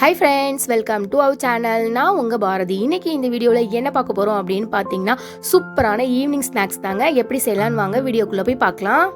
Hi friends welcome to our channel நான் உங்கள் பாரதி. இன்றைக்கி இந்த வீடியோவில் என்ன பார்க்க போகிறோம் அப்படின்னு பார்த்தீங்கன்னா சூப்பரான ஈவினிங் ஸ்நாக்ஸ் தாங்க. எப்படி செய்யலான்னு வாங்க வீடியோக்குள்ளே போய் பார்க்கலாம்.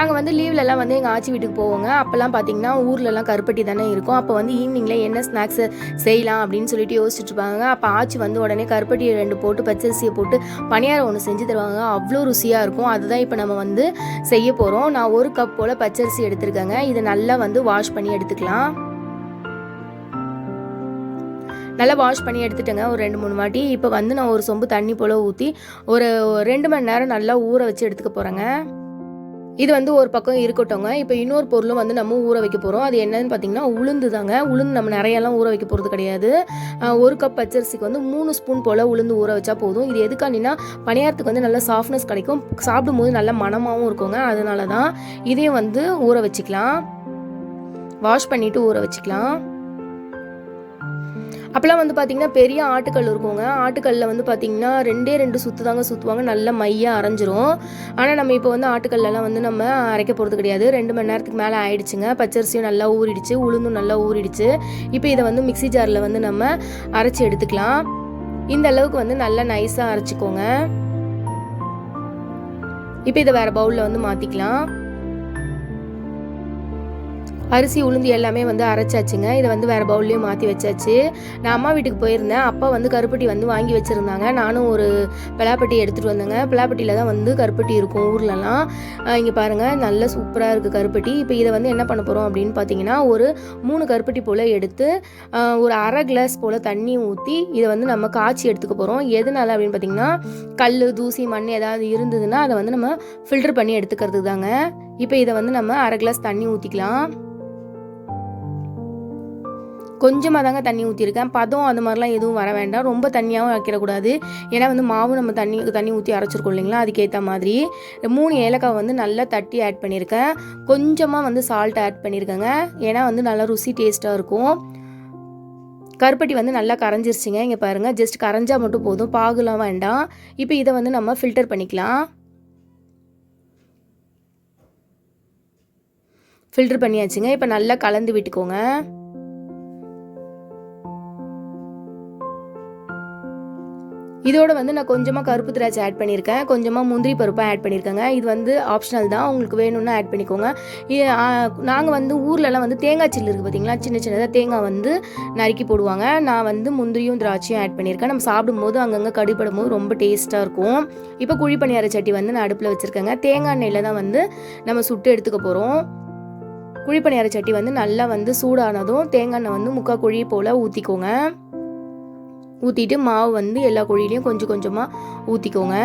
நாங்கள் வந்து லீவ்லலாம் வந்து எங்கள் ஆச்சி வீட்டுக்கு போவோங்க. அப்போல்லாம் பார்த்தீங்கன்னா ஊர்லலாம் கருப்பட்டி தானே இருக்கும். அப்போ வந்து ஈவினிங்கில் என்ன ஸ்நாக்ஸ் செய்யலாம் அப்படின்னு சொல்லிட்டு யோசிச்சுட்டு இருப்பாங்க. அப்போ ஆச்சி வந்து உடனே கருப்பட்டியை ரெண்டு போட்டு பச்சரிசியை போட்டு பணியாரம் ஒன்று செஞ்சு தருவாங்க. அவ்வளோ ருசியாக இருக்கும். அதுதான் இப்போ நம்ம வந்து செய்ய போகிறோம் நான் ஒரு கப் போல் பச்சரிசி எடுத்திருக்கேங்க. இதை நல்லா வந்து வாஷ் பண்ணி எடுத்துக்கலாம். நல்லா வாஷ் பண்ணி எடுத்துட்டேங்க. ஒரு ரெண்டு மூணு வாட்டி. இப்போ வந்து நான் ஒரு சொம்பு தண்ணி போல் ஊற்றி ஒரு ரெண்டு மணி நேரம் நல்லா ஊற வச்சு எடுத்துக்க போகிறேங்க இது வந்து ஒரு பக்கம் இருக்கட்டும்ங்க. இப்போ இன்னொரு பொருளும் வந்து நம்ம ஊற வைக்க போகிறோம் அது என்னன்னு பார்த்தீங்கன்னா உளுந்து தாங்க உளுந்து நம்ம நிறையெல்லாம் ஊற வைக்க போகிறது கிடையாது. ஒரு கப் பச்சரிசிக்கு வந்து மூணு ஸ்பூன் போல் உளுந்து ஊற வச்சா போதும். இது எதுக்காண்டினா பணியாரத்துக்கு வந்து நல்ல சாஃப்ட்னஸ் கிடைக்கும். சாப்பிடும்போது நல்ல மனமாகவும் இருக்குங்க. அதனால தான் இதையும் வந்து ஊற வச்சுக்கலாம். வாஷ் பண்ணிவிட்டு ஊற வச்சுக்கலாம். அப்போல்லாம் வந்து பார்த்தீங்கன்னா பெரிய ஆட்டுக்கல் இருக்குங்க. ஆட்டுக்கல்லில் வந்து பார்த்தீங்கன்னா ரெண்டே ரெண்டு சுற்று தாங்க சுற்றுவாங்க நல்ல மையாக அரைஞ்சிரும். ஆனால் நம்ம இப்போ வந்து ஆட்டுக்கல்லாம் வந்து நம்ம அரைக்க போகிறது கிடையாது. ரெண்டு மணி நேரத்துக்கு மேலே ஆயிடுச்சுங்க. பச்சரிசியும் நல்லா ஊறிடுச்சு. உளுந்தும் நல்லா ஊறிடுச்சு. இப்போ இதை வந்து மிக்ஸி ஜாரில் வந்து நம்ம அரைச்சி எடுத்துக்கலாம். இந்த அளவுக்கு வந்து நல்லா நைஸாக அரைச்சிக்கோங்க. இப்போ இதை வேறு பவுலில் வந்து மாற்றிக்கலாம் அரிசி உளுந்து எல்லாமே வந்து அரைச்சாச்சுங்க. இதை வந்து வேறு பவுல்லையும் மாற்றி வச்சாச்சு. நான் அம்மா வீட்டுக்கு போயிருந்தேன். அப்பா வந்து கருப்பட்டி வந்து வாங்கி வச்சுருந்தாங்க. நானும் ஒரு பிளாப்பட்டி எடுத்துகிட்டு வந்தேங்க. பிளாப்பட்டியில் தான் வந்து கருப்பட்டி இருக்கும் ஊர்லலாம். இங்கே பாருங்கள் நல்ல சூப்பராக இருக்குது கருப்பட்டி. இப்போ இதை வந்து என்ன பண்ண போகிறோம் அப்படின்னு பார்த்தீங்கன்னா ஒரு மூணு கருப்பட்டி போல் எடுத்து ஒரு அரை கிளாஸ் போல் தண்ணி ஊற்றி இதை வந்து நம்ம காய்ச்சி எடுத்துக்க போகிறோம் எதனால அப்படின்னு பார்த்தீங்கன்னா கல் தூசி மண் ஏதாவது இருந்ததுன்னா அதை வந்து நம்ம ஃபில்டர் பண்ணி எடுத்துக்கிறது தாங்க இப்போ இதை வந்து நம்ம அரை கிளாஸ் தண்ணி ஊற்றிக்கலாம் கொஞ்சமாக தாங்க தண்ணி ஊற்றிருக்கேன் பதம் அது மாதிரிலாம் எதுவும் வர வேண்டாம். ரொம்ப தண்ணியாகவும் வைக்கிறக்கூடாது ஏன்னா வந்து மாவு நம்ம தண்ணி தண்ணி ஊற்றி அரைச்சிருக்கோம் இல்லைங்களா? அதுக்கேற்ற மாதிரி. மூணு ஏலக்காய் வந்து நல்லா தட்டி ஆட் பண்ணியிருக்கேன். கொஞ்சமாக வந்து சால்ட் ஆட் பண்ணியிருக்கேங்க. ஏன்னா வந்து நல்லா ருசி டேஸ்ட்டாக இருக்கும். கருப்பட்டி வந்து நல்லா கரைஞ்சிருச்சுங்க. இங்கே பாருங்கள் ஜஸ்ட் கரைஞ்சால் மட்டும் போதும். பாகுலாம் வேண்டாம். இப்போ இதை வந்து நம்ம ஃபில்டர் பண்ணிக்கலாம். ஃபில்டர் பண்ணியாச்சுங்க. இப்போ நல்லா கலந்து விட்டுக்கோங்க. இதோட வந்து நான் கொஞ்சமாக கருப்பு திராட்சை ஆட் பண்ணியிருக்கேன். கொஞ்சமாக முந்திரி பருப்பாக ஆட் பண்ணியிருக்கேங்க. இது வந்து ஆப்ஷனல் தான். உங்களுக்கு வேணும்னா ஆட் பண்ணிக்கோங்க. நாங்கள் வந்து ஊர்லலாம் வந்து தேங்காய் சில்லு இருக்குது பார்த்தீங்களா சின்ன சின்னதாக தேங்காய் வந்து நறுக்கி போடுவாங்க. நான் வந்து முந்திரியும் திராட்சையும் ஆட் பண்ணியிருக்கேன். நம்ம சாப்பிடும்போது அங்கங்கே கடிப்படும் போது ரொம்ப டேஸ்ட்டாக இருக்கும். இப்போ குழி பணியார சட்டி வந்து நான் அடுப்பில் வச்சுருக்கேங்க. தேங்காய் எண்ணெயில் தான் வந்து நம்ம சுட்டு எடுத்துக்க போகிறோம் குழிப்பணியார சட்டி வந்து நல்லா வந்து சூடானதும் தேங்காய் எண்ணெய் வந்து முக்கால் குழி போல் ஊற்றிக்கோங்க ஊற்றிட்டு மாவு வந்து எல்லா குழியிலையும் கொஞ்சம் கொஞ்சமாக ஊற்றிக்கோங்க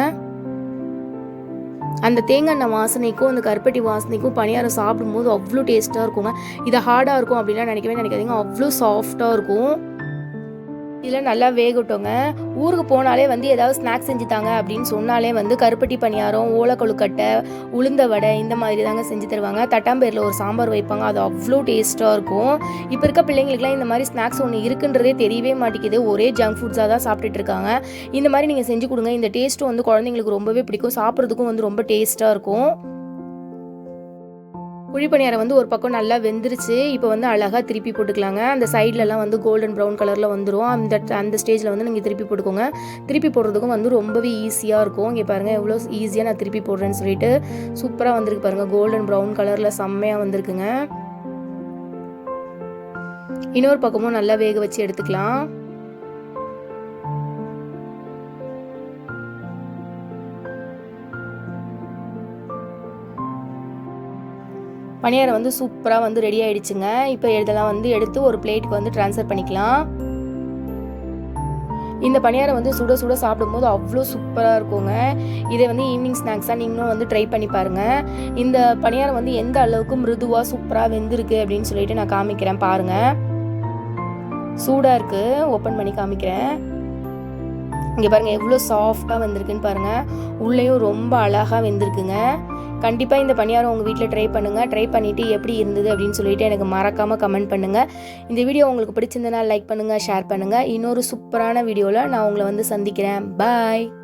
அந்த தேங்காய் எண்ணெய் வாசனைக்கும் அந்த கருப்பட்டி வாசனைக்கும் பணியாரம் சாப்பிடும்போது அவ்வளோ டேஸ்ட்டாக இருக்குங்க. இது ஹார்டாக இருக்கும் அப்படின்லாம் நினைக்கவே நினைக்காதீங்க. அவ்வளோ சாஃப்டாக இருக்கும். இதில் நல்லா வேகட்டோங்க. ஊருக்கு போனாலே வந்து ஏதாவது ஸ்நாக்ஸ் செஞ்சு தாங்க அப்படின்னு சொன்னாலே வந்து கருப்பட்டி பணியாரம் ஓலக்கொழுக்கட்டை உளுந்த வடை இந்த மாதிரி தாங்க செஞ்சு தருவாங்க. தட்டாம்பேரில் ஒரு சாம்பார் வைப்பாங்க. அது அவ்வளோ டேஸ்ட்டாக இருக்கும். இப்போ இருக்க பிள்ளைங்களுக்குலாம் இந்த மாதிரி ஸ்நாக்ஸ் ஒன்று இருக்குன்றதே தெரியவே மாட்டேங்குது. ஒரே ஜங்க் ஃபுட்ஸாக தான் சாப்பிட்டுட்டு இருக்காங்க. இந்த மாதிரி நீங்கள் செஞ்சு கொடுங்க. இந்த டேஸ்ட்டும் வந்து குழந்தைங்களுக்கு ரொம்பவே பிடிக்கும். சாப்பிட்றதுக்கும் வந்து ரொம்ப டேஸ்ட்டாக இருக்கும். குழிப்பணியாரம் வந்து ஒரு பக்கம் நல்லா வெந்துருச்சு இப்போ வந்து அழகாக திருப்பி போட்டுக்கலாங்க. அந்த சைட்லலாம் வந்து கோல்டன் ப்ரௌன் கலரில் வந்துடும் அந்த அந்த ஸ்டேஜில் வந்து நீங்கள் திருப்பி போட்டுக்கோங்க. திருப்பி போடுறதுக்கும் வந்து ரொம்பவே ஈஸியாக இருக்கும். இங்கே பாருங்கள் எவ்வளோ ஈஸியாக நான் திருப்பி போடுறேன்னு சொல்லிட்டு சூப்பராக வந்திருக்கு பாருங்கள் கோல்டன் ப்ரௌன் கலரில் செம்மையாக வந்திருக்குங்க. இன்னொரு பக்கமும் நல்லா வேக வச்சு எடுத்துக்கலாம். பணியாரம் வந்து சூப்பராக வந்து ரெடி ஆயிடுச்சுங்க. இப்போ இதெல்லாம் வந்து எடுத்து ஒரு பிளேட்டுக்கு வந்து ட்ரான்ஸ்ஃபர் பண்ணிக்கலாம். இந்த பணியாரம் வந்து சுட சுட சாப்பிடும்போது அவ்வளோ சூப்பராக இருக்குங்க. இதை வந்து ஈவினிங் ஸ்நாக்ஸாக நீங்களும் வந்து ட்ரை பண்ணி பாருங்கள் இந்த பணியாரம் வந்து எந்த அளவுக்கு மிருதுவாக சூப்பராக வெந்திருக்கு அப்படின்னு சொல்லிட்டு நான் காமிக்கிறேன் பாருங்கள் சூடாக இருக்குது ஓப்பன் பண்ணி காமிக்கிறேன். இங்கே பாருங்கள் எவ்வளோ சாஃப்டாக வந்திருக்குன்னு பாருங்கள் உள்ளேயும் ரொம்ப அழகாக வெந்திருக்குங்க. கண்டிப்பாக இந்த பணியாரம் உங்கள் வீட்டில் ட்ரை பண்ணுங்கள் ட்ரை பண்ணிவிட்டு எப்படி இருந்தது அப்படின்னு சொல்லிட்டு எனக்கு மறக்காமல் கமெண்ட் பண்ணுங்கள் இந்த வீடியோ உங்களுக்கு பிடிச்சிருந்தனா லைக் பண்ணுங்கள் ஷேர் பண்ணுங்கள் இன்னொரு சூப்பரான வீடியோவில் நான் உங்களை வந்து சந்திக்கிறேன். பாய்